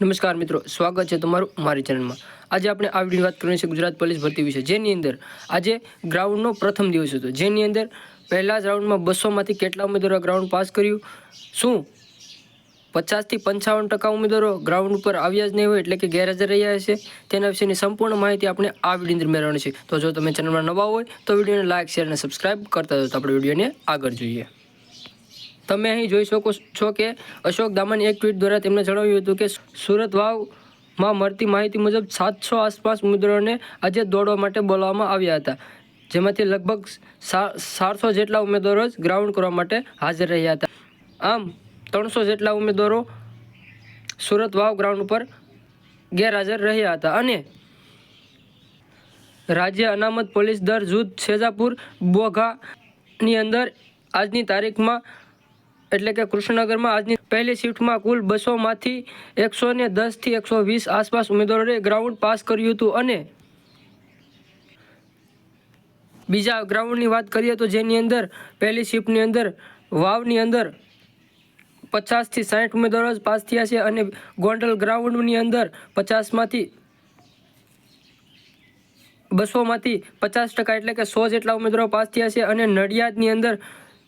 નમસ્કાર મિત્રો, સ્વાગત છે તમારું મારી ચેનલમાં. આજે આપણે આ વિડીયોની વાત કરવાની છે ગુજરાત પોલીસ ભરતી વિશે. જેની અંદર આજે ગ્રાઉન્ડનો પ્રથમ દિવસ હતો. જેની અંદર પહેલા જ રાઉન્ડમાં બસોમાંથી કેટલા ઉમેદવારો ગ્રાઉન્ડ પાસ કર્યું? શું પચાસથી પંચાવન ટકા ઉમેદવારો ગ્રાઉન્ડ ઉપર આવ્યા જ નહીં હોય એટલે કે ગેરહાજર રહ્યા હશે? તેના વિશેની સંપૂર્ણ માહિતી આપણે આ વીડિયો અંદર મેળવવાની છે. તો જો તમે ચેનલમાં નવા હોય તો વિડીયોને લાઇક શેર અને સબસ્ક્રાઈબ કરતા જાઓ તો આપણે વિડીયોને આગળ જોઈએ. તમે અહીં જોઈ શકો છો કે અશોક દામાની એક ટ્વીટ દ્વારા તેમણે જણાવ્યું હતું કે સુરત વાવમાં મળતી માહિતી મુજબ સાતસો આસપાસ ઉમેદવારોને આજે દોડવા માટે બોલાવવામાં આવ્યા હતા, જેમાંથી લગભગ ચારસો જેટલા ઉમેદવારો જ ગ્રાઉન્ડ કરવા માટે હાજર રહ્યા હતા. આમ, ત્રણસો જેટલા ઉમેદવારો સુરત વાવ ગ્રાઉન્ડ ઉપર ગેરહાજર રહ્યા હતા અને રાજ્ય અનામત પોલીસ દર જૂથ શેજાપુર બોઘાની અંદર આજની તારીખમાં એટલે કે કૃષ્ણનગરમાં આજની પહેલી શિફ્ટમાં કુલ બસોમાંથી એકસો ને દસથી એકસો વીસ આસપાસ ઉમેદવારોએ ગ્રાઉન્ડ પાસ કર્યું હતું અને બીજા ગ્રાઉન્ડની વાત કરીએ તો જેની અંદર પહેલી શિફ્ટની અંદર વાવની અંદર પચાસથી સાઠ ઉમેદવારો જ પાસ થયા છે અને ગોંડલ ગ્રાઉન્ડની અંદર પચાસમાંથી બસોમાંથી પચાસ ટકા એટલે કે સો જેટલા ઉમેદવારો પાસ થયા છે અને નડિયાદની અંદર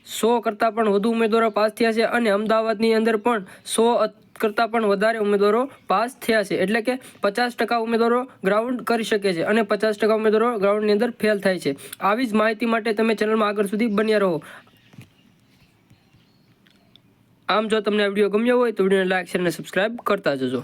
સો કરતાં પણ વધુ ઉમેદવારો પાસ થયા છે અને અમદાવાદની અંદર પણ સો કરતાં પણ વધારે ઉમેદવારો પાસ થયા છે. એટલે કે પચાસ ટકા ઉમેદવારો ગ્રાઉન્ડ કરી શકે છે અને પચાસ ટકા ઉમેદવારો ગ્રાઉન્ડની અંદર ફેલ થાય છે. આવી જ માહિતી માટે તમે ચેનલમાં આગળ સુધી બન્યા રહો. આમ જો તમને આ વીડિયો ગમ્યો હોય તો વિડીયોને લાઈક, શેર અને સબસ્ક્રાઇબ કરતા જજો.